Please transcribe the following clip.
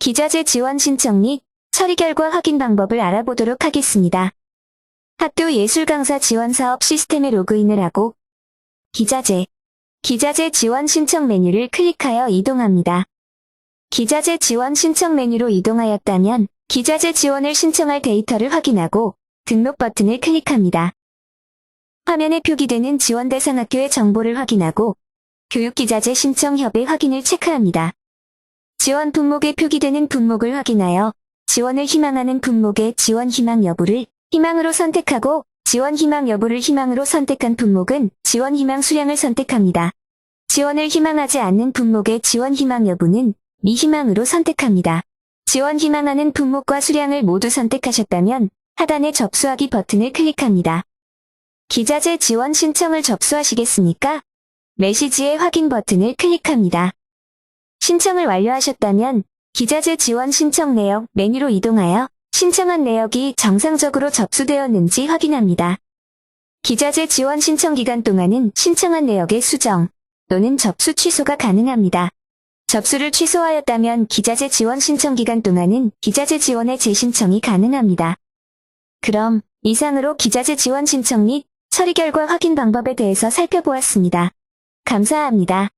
기자재 지원 신청 및 처리 결과 확인 방법을 알아보도록 하겠습니다. 학교 예술 강사 지원 사업 시스템에 로그인을 하고 기자재, 기자재 지원 신청 메뉴를 클릭하여 이동합니다. 기자재 지원 신청 메뉴로 이동하였다면 기자재 지원을 신청할 데이터를 확인하고 등록 버튼을 클릭합니다. 화면에 표기되는 지원 대상 학교의 정보를 확인하고 교육기자재 신청 협의 확인을 체크합니다. 지원 분목에 표기되는 분목을 확인하여 지원을 희망하는 분목의 지원 희망 여부를 희망으로 선택하고 지원 희망 여부를 희망으로 선택한 분목은 지원 희망 수량을 선택합니다. 지원을 희망하지 않는 분목의 지원 희망 여부는 미희망으로 선택합니다. 지원 희망하는 분목과 수량을 모두 선택하셨다면 하단의 접수하기 버튼을 클릭합니다. 기자재 지원 신청을 접수하시겠습니까? 메시지의 확인 버튼을 클릭합니다. 신청을 완료하셨다면 기자재 지원 신청 내역 메뉴로 이동하여 신청한 내역이 정상적으로 접수되었는지 확인합니다. 기자재 지원 신청 기간 동안은 신청한 내역의 수정 또는 접수 취소가 가능합니다. 접수를 취소하였다면 기자재 지원 신청 기간 동안은 기자재 지원의 재신청이 가능합니다. 그럼 이상으로 기자재 지원 신청 및 처리 결과 확인 방법에 대해서 살펴보았습니다. 감사합니다.